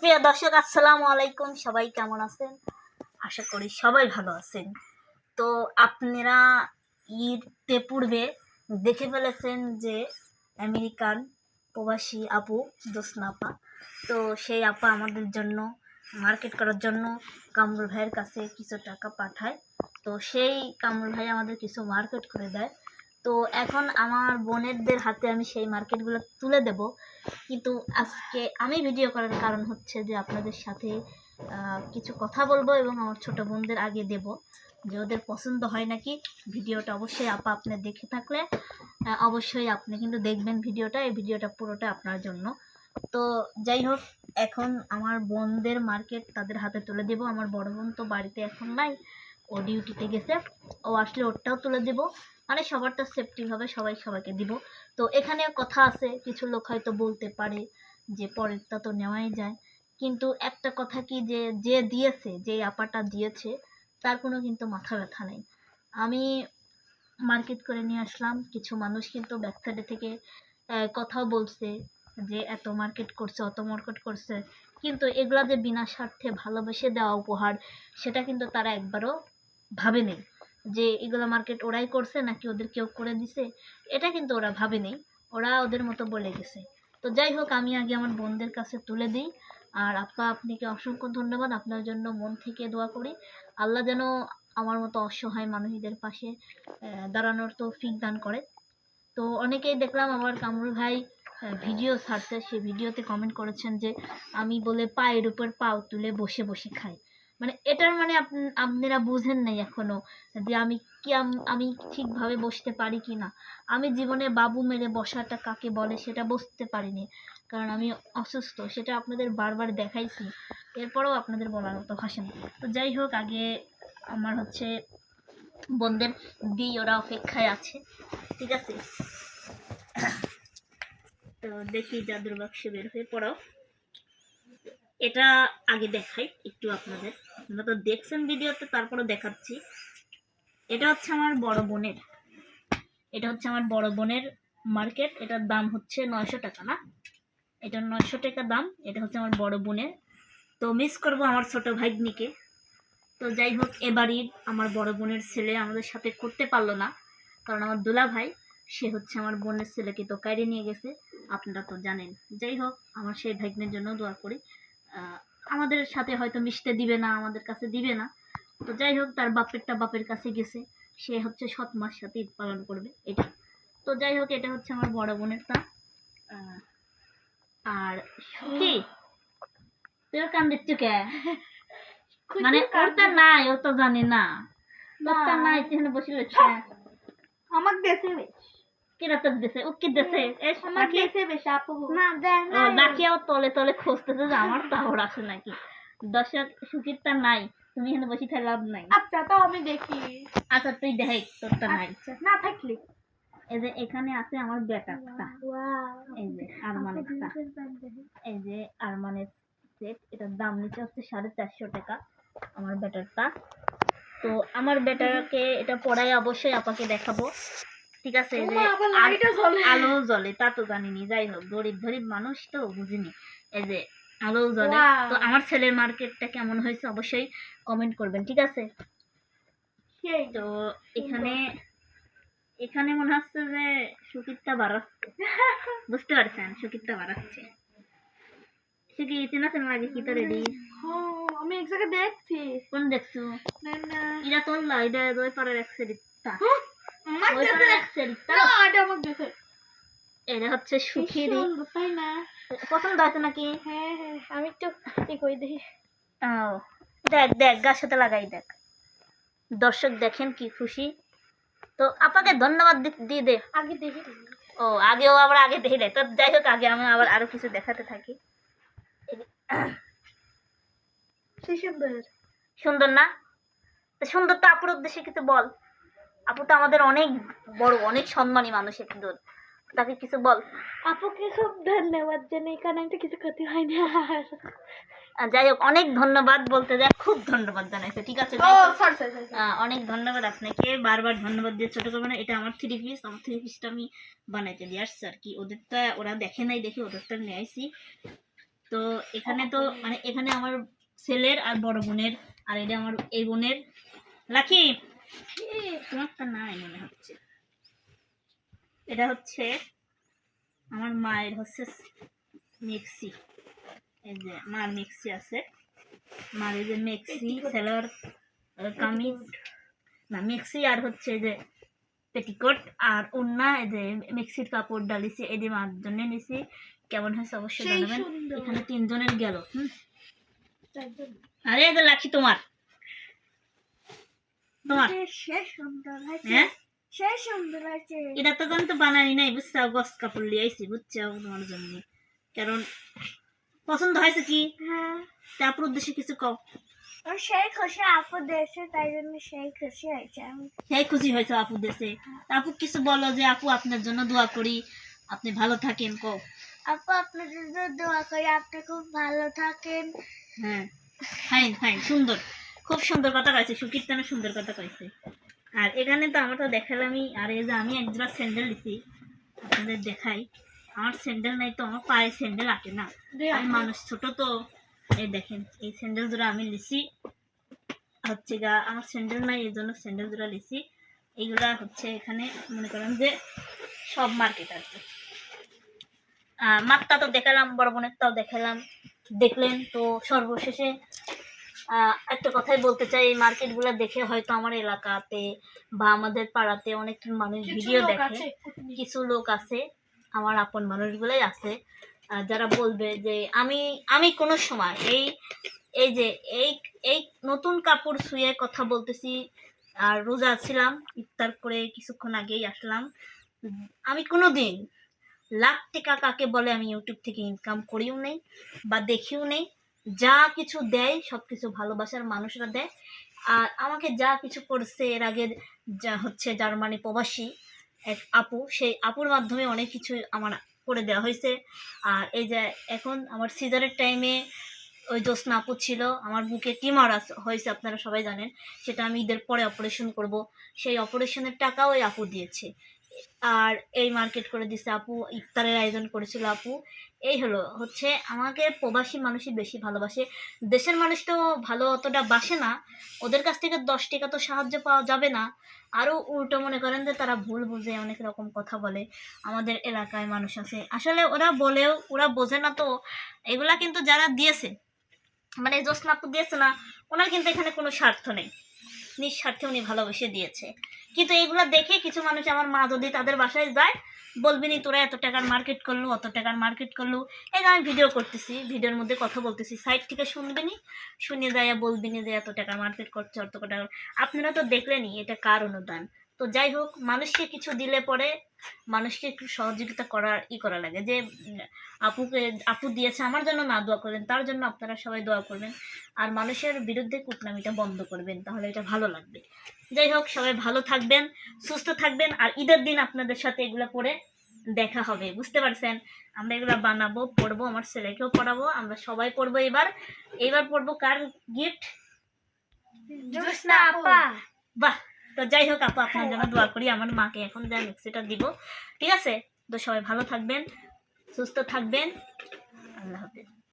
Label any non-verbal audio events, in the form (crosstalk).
প্রিয় দর্শক, আসসালামু আলাইকুম। সবাই কেমন আছেন? আশা করি সবাই ভালো আছেন। তো আপনারা ঈদতে পূর্বে দেখে ফেলেছেন যে আমেরিকান প্রবাসী আপু জোসনা আপা, তো সেই আপা আমাদের জন্য, মার্কেট করার জন্য কামরুল ভাইয়ের কাছে কিছু টাকা পাঠায়। তো সেই কামরুল ভাই আমাদের কিছু মার্কেট করে দেয়। তো এখন আমার বোনেরদের হাতে আমি সেই মার্কেটগুলো তুলে দেব। কিন্তু আজকে আমি ভিডিও করার কারণ হচ্ছে যে আপনাদের সাথে কিছু কথা বলব এবং আমার ছোট বোনদের আগে দেব। যে ওদের পছন্দ হয় নাকি, ভিডিওটা অবশ্যই আপা আপনি দেখে থাকলে অবশ্যই আপনি কিন্তু দেখবেন ভিডিওটা, এই ভিডিওটা পুরোটা আপনার জন্য। তো যাই হোক, এখন আমার বোনদের মার্কেট তাদের হাতে তুলে দেব। আমার বড় বোন তো বাড়িতে এখন নাই, ও ডিউটিতে গেছে। ও আসলে ওরটাও তুলে দেব। মানে সবার সবারটা সেফটিভাবে সবাই সবাইকে দিব। তো এখানে কথা আছে, কিছু লোক হয়তো বলতে পারে যে পরেরটা তো নেওয়াই যায়। কিন্তু একটা কথা কি যে যে দিয়েছে, যে আপাটা দিয়েছে, তার কোনো কিন্তু মাথা ব্যথা নেই। আমি মার্কেট করে নিয়ে আসলাম, কিছু মানুষ কিন্তু ব্যাক সাইডে থেকে কথাও বলছে যে, এত মার্কেট করছে, অত মার্কেট করছে। কিন্তু এগুলা যে বিনা স্বার্থে ভালোবেসে দেওয়া উপহার, সেটা কিন্তু তারা একবারও ভাবেনি। যে এগুলো মার্কেট ওরাই করছে নাকি ওদের কেউ করে দিছে, এটা কিন্তু ওরা ভাবেনি ওরা ওদের মতো বলে গেছে। তো যাই হোক, আমি আগে আমার বোনদের কাছে তুলে দিই। আর আপা, আপনাকে অসংখ্য ধন্যবাদ। আপনার জন্য মন থেকে দোয়া করি। আল্লাহ যেন আমার মতো অসহায় মানুষদের পাশে দাঁড়ানোর তো ফিক দান করে। তো অনেকেই দেখলাম আমার কামরুল ভাই ভিডিও ছাড়ছে। সেই ভিডিওতে কমেন্ট করেছেন যে, আমি বলে পায়ের উপর পাও তুলে বসে বসে খাই। মানে এটার মানে আপ- আপনারা বুঝেন নাই এখনও যে আমি কি আম- ঠিকভাবে বসতে পারি কি না আমি জীবনে বাবু মেরে বসাটা কাকে বলে সেটা বুঝতে পারিনি, কারণ আমি অসুস্থ, সেটা আপনাদের বারবার দেখাইছি। এরপরেও আপনাদের বলার মতো ভাষা তো যাই হোক, আগে আমার হচ্ছে বোনদের দিই, ওরা অপেক্ষায় আছে, ঠিক আছে? তো দেখি জাদুর বাক্সে বের হয়ে পড়াও। এটা আগে দেখাই একটু আপনাদের। আপনারা তো দেখছেন ভিডিওতে, তারপরে দেখাচ্ছি। এটা হচ্ছে আমার বড় বোনের। এটা হচ্ছে আমার বড় বোনের মার্কেট। এটার দাম হচ্ছে নয়শো টাকা না? এটা নয়শো টাকা দাম। এটা হচ্ছে আমার বড় বোনের। তো মিস করব আমার ছোট ভাগ্নিকে। তো যাই হোক, এবারই আমার বড় বোনের ছেলে আমাদের সাথে করতে পারল না। কারণ আমার দুলা ভাই সে হচ্ছে আমার বোনের ছেলেকে তো কাইরে নিয়ে গেছে। আপনারা তো জানেন। যাই হোক, আমার সেই ভাগ্নের জন্য দোয়া করি। আমাদের সাথে হয়তো মিশতে দিবে না আমাদের কাছে দিবে না। তো যাই হোক তার বাপেরটা বাপের কাছে গেছে। সে হচ্ছে সৎ মার সাথে ঈদ পালন করবে এটা। তো যাই হোক এটা হচ্ছে আমার বড় বোনের তা। আর কি? তুই কান দিচ্ছ কে মানে ওরটা নাই ও তো জানি না। ওরটা নাই তুই বসে রয়েছে আমার দেশে আমার বেশ আপু না তলে তলে খুঁজতেছে যে আমার আছে নাকি দর্শক সুচিরটা নাই তুমি এখানে বসে থাকা লাভ নাই আচ্ছা তো আমি দেখি আচ্ছা তুই দেখ তোরটা নাই না থাকলে এই যে এখানে আছে আমার বেটারটা এই যে আরমানেরটা এই যে আরমানের সেট এটার দাম নিচে হচ্ছে সাড়ে চারশো টাকা আমার বেটারটা তো আমার বেটারকে এটা পড়াই অবশ্যই আপাকে দেখাবো ঠিক আছে যে আল- জ্বলে। তা তো জানিনি যাই হোক গরিব গরিব মানুষ তো বুঝিনি। এই যে আলো জ্বলে তো আমার ছেলের মার্কেটটা কেমন হয়েছে অবশ্যই কমেন্ট করবেন ঠিক আছে? তো এখানে এখানে মনে হচ্ছে যে সুকিতটা বাড়াচ্ছে। (laughs) বুঝতে পারছেন সুকিতটা বাড়াচ্ছে। সে কি চেনা চেনা লাগে কি তো রেডি হ্যাঁ, আমি এক জায়গায় দেখছি। কোন দেখছ? না না। এটা তোর লা এটা এক সেরিটা এটা হচ্ছে পছন্দ হয়েছে নাকি? হ্যাঁ হ্যাঁ আমি একটু ই করে ও দেখ দেখ গাছ লাগাই দেখ। দর্শক দেখেন কি খুশি। তো আপনাকে ধন্যবাদ দিয়ে দে আগে দেখি ও আগেও আবার আগে দেখে তো যাই হোক আগে আমি আবার আরও কিছু দেখাতে থাকি। সুন্দর। সুন্দর না? সুন্দর তো আপুর উদ্দেশ্যে কিছু বল। আপু তো আমাদের অনেক বড় অনেক সম্মানী মানুষ কিন্তু। তাকে কিছু বল। আপুকে খুব ধন্যবাদ জানাই কারণ একটা কিছু ক্ষতি হয় না যাই হোক অনেক ধন্যবাদ বলতে যায় খুব ধন্যবাদ জানাইছে ঠিক আছে? যাই অনেক ধন্যবাদ আপনাকে। বারবার ধন্যবাদ দিয়ে ছোট করবেন এটা আমার থ্রি পিস আমার থ্রি পিসটা আমি বানাইতে দিয়ে আসছি আর কি। ওদেরটা ওরা দেখে নাই দেখে ওদেরটা নিয়ে আইসি তো এখানে তো মানে এখানে আমার ছেলের আর বড় বোনের আর এটা আমার এই বোনের। লাকি! তোমারটা নাই মনে হচ্ছে। এটা হচ্ছে আমার মায়ের হচ্ছে মিক্সি। এই যে মার মিক্সি আছে। মার এই যে মিক্সি সেলার কামিজ। না মিক্সি আর হচ্ছে যে পেটিকোট আর অন্য এই যে মিক্সির কাপড় ডালিছি এই দিয়ে মার জন্য নিছি। কেমন হয়েছে অবশ্যই জানাবেন। এখানে তিনজনের গেল হুম? আরে এই যে লাখি তোমার। তোমার? হ্যাঁ? এটা তো বানানি নাই গস কাপড় লিয়ে আইছি তোমার জন্য। কারণ পছন্দ হয়েছে কি? হ্যাঁ। তারপর উদ্দেশ্যে কিছু কও। সেই খুশি আপু দেশে তাই জন্য সেই খুশি হয়েছে। সেই খুশি হয়েছে আপু দেশে। আপু কিছু বলো যে আপু আপনার জন্য দোয়া করি আপনি ভালো থাকেন কও। আপু আপনার জন্য দোয়া করি আপনি খুব ভালো থাকেন। হ্যাঁ। ফাইন ফাইন সুন্দর। খুব সুন্দর কথা কয়েছে সুকীর্তনের সুন্দর কথা কয়েছে আর এখানে তো আমরা তো দেখালামই আর এই যে আমি একজোড়া স্যান্ডেল দিছি আপনাদের দেখাই। আমার স্যান্ডেল নাই তো আমার পায়ে স্যান্ডেল আটে না। আমি মানুষ ছোট তো এই দেখেন এই স্যান্ডেল জোড়া আমি লিছি। হচ্ছে গা আমার স্যান্ডেল নাই এই জন্য স্যান্ডেল জোড়া লিছি। এইগুলা হচ্ছে এখানে মনে করেন যে সব মার্কেট আছে মাত্রা তো দেখালাম বড় বোনের তাও দেখালাম। দেখলেন তো সর্বশেষে একটা কথাই বলতে চাই এই মার্কেটগুলো দেখে হয়তো আমার এলাকাতে বা আমাদের পাড়াতে অনেক মানুষ ভিডিও দেখে কিছু লোক আছে আমার আপন মানুষগুলোই আছে যারা বলবে যে আমি আমি কোনো সময় এই এই যে এই এই নতুন কাপড় শুয়ে কথা বলতেছি আর রোজা ছিলাম ইফতার করে কিছুক্ষণ আগেই আসলাম আমি কোনো দিন লাখ টাকা কাকে বলে আমি ইউটিউব থেকে ইনকাম করিও নেই বা দেখিও নেই যা কিছু দেয় সব কিছু ভালোবাসার মানুষরা দেয়। আর আমাকে যা কিছু করছে, এর আগে যা হচ্ছে জার্মানি প্রবাসী এক আপু, সেই আপুর মাধ্যমে অনেক কিছু আমার করে দেওয়া হয়েছে। আর এই যে এখন আমার সিজারের টাইমে ওই জ্যোৎস্না আপু ছিল, আমার বুকে টিমার হয়েছে, আপনারা সবাই জানেন। সেটা আমি ঈদের পরে অপারেশন করব। সেই অপারেশনের টাকাও ওই আপু দিয়েছে। আর এই মার্কেট করে দিছে আপু, ইফতারের আয়োজন করেছিল আপু। এই হলো, হচ্ছে আমাকে প্রবাসী মানুষই বেশি ভালোবাসে। দেশের মানুষ তো ভালো অতটা বাসে না, ওদের কাছ থেকে দশ টাকা তো সাহায্য পাওয়া যাবে না। আরও উল্টো মনে করেন যে তারা ভুল বুঝে, অনেক রকম কথা বলে। আমাদের এলাকায় মানুষ আছে। আসলে ওরা বলেও, ওরা বোঝে না তো। এগুলা কিন্তু যারা দিয়েছে মানে আপু দিয়েছে না, ওনার কিন্তু এখানে কোনো স্বার্থ নেই। নিঃস্বার্থে উনি ভালোবেসে দিয়েছে। কিন্তু এগুলো দেখে কিছু মানুষ আমার মা যদি তাদের বাসায় যায়, বলবি নি, তোরা এত টাকার মার্কেট করল, অত টাকার মার্কেট করল। এই আমি ভিডিও করতেছি ভিডিওর মধ্যে কথা বলতেছি। সাইড থেকে শুনবিনি শুনে যায় বলবিনি যে, এত টাকার মার্কেট করছে, অত টাকা আপনারা তো দেখলেনি এটা কার অনুদান। তো যাই হোক মানুষকে কিছু দিলে পরে মানুষকে একটু সহযোগিতা করার ই করা লাগে যে আপুকে আপু দিয়েছে আমার জন্য না দোয়া করবেন তার জন্য আপনারা সবাই দোয়া করবেন। আর মানুষের বিরুদ্ধে কুটনামিটা বন্ধ করবেন তাহলে এটা ভালো লাগবে। যাই হোক সবাই ভালো থাকবেন সুস্থ থাকবেন আর ঈদের দিন আপনাদের সাথে এগুলো পরে দেখা হবে বুঝতে পারছেন? আমরা এগুলো বানাবো পড়ব আমার ছেলেকেও পড়াবো আমরা সবাই পড়ব এবার। এবার পড়ব কার গিফট জ্যোৎস্না আপা। বাহ! তো যাই হোক আপু আপনার জন্য দোয়া করি আমার মাকে এখন যা মিক্সিটা দিব। ঠিক আছে? তো সবাই ভালো থাকবেন সুস্থ থাকবেন। আল্লাহ হাফিজ।